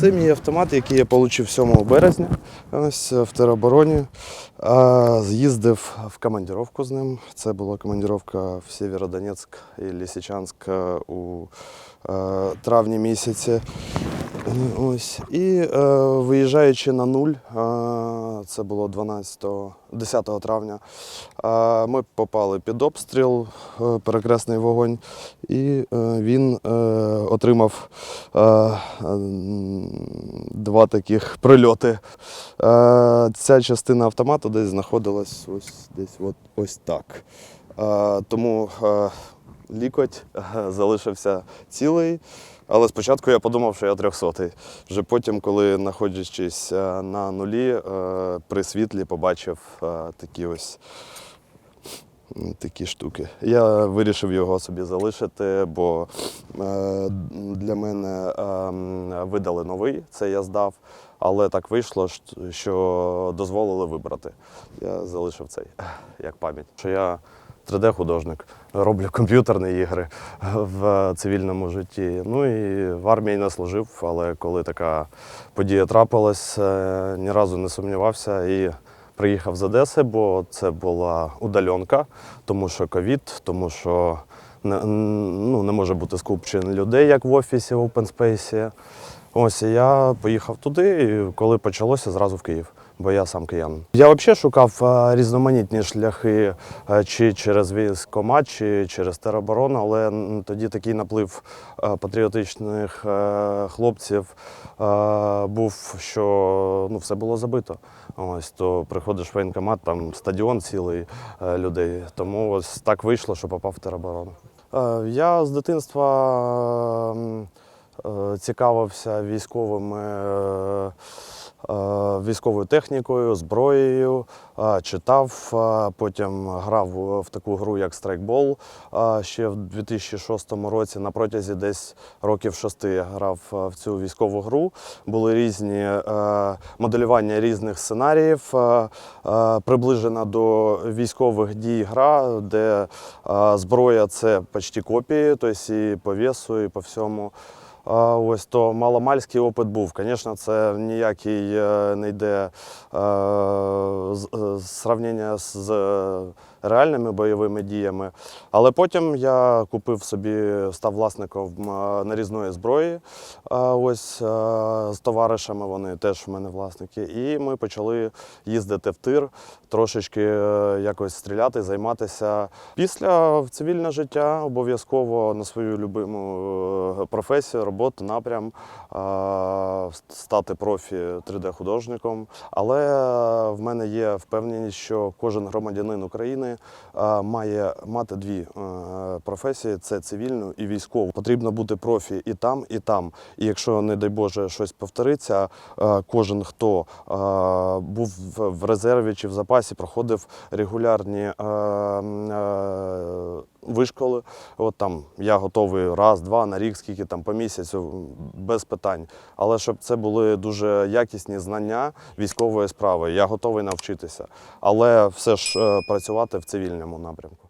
Це мій автомат, який я отримав 7 березня ось в теробороні. З'їздив в командировку з ним. Це була командировка в Сєвєродонецьк і Лисичанськ е, у е, травні місяці. Ось. І е, виїжджаючи на нуль, е, це було 12, 10 травня, е, ми попали під обстріл, е, перекресний вогонь, і е, він е, отримав е, м, два таких прильоти. Е, ця частина автомату десь знаходилась ось десь от, ось так. Е, тому е, лікоть залишився цілий. Але спочатку я подумав, що я трьохсотий. Вже потім, коли знаходячись е, на нулі, е, при світлі побачив е, такі ось такі штуки. Я вирішив його собі залишити, бо для мене е, видали новий, це я здав. Але так вийшло, що дозволили вибрати. Я залишив цей як пам'ять. Що я 3D-художник, роблю комп'ютерні ігри в цивільному житті. Ну і в армії не служив, але коли така подія трапилась, е, ні разу не сумнівався і приїхав з Одеси, бо це була удаленка, тому що ковід, тому що не, ну, не може бути скупчень людей, як в офісі в Open Space. Ось я поїхав туди, і коли почалося, зразу в Київ, бо я сам киянин. Я взагалі шукав е, різноманітні шляхи е, чи через військкомат, чи через тероборону, але тоді такий наплив е, патріотичних хлопців був, що ну, все було забито. Ось то приходиш в воєнкомат, там стадіон цілий людей. Тому ось так вийшло, що попав в тероборону. Я з дитинства. цікавився військовими. Військовою технікою, зброєю, читав, потім грав в таку гру, як страйкбол. Ще в 2006 році, на протязі десь років шести я грав в цю військову гру. Були різні е, моделювання різних сценаріїв, приближена до військових дій гра, де зброя це почти копії, тобто і по весу, і по всьому. Ось то маломальський опит був. Звісно, це ніякий е, не йде е, е, зрівняння з реальними бойовими діями. Але потім я купив собі, став власником нарізної зброї. Ось з товаришами вони теж в мене власники. І ми почали їздити в тир, трошечки якось стріляти, займатися. Після в цивільне життя обов'язково на свою любиму професію, роботу, напрям е, стати профі 3D-художником. Але е, в мене є впевненість, що кожен громадянин України е, має мати дві професії: це цивільну і військову. Потрібно бути профі і там, і там. І якщо, не дай Боже, щось повториться, кожен, хто був в- резерві чи в запасі, проходив регулярні вишколи. От там я готовий раз, два на рік, скільки там по місяцю, без питань. Але щоб це були дуже якісні знання військової справи, я готовий навчитися. Але все ж е, працювати в цивільному напрямку.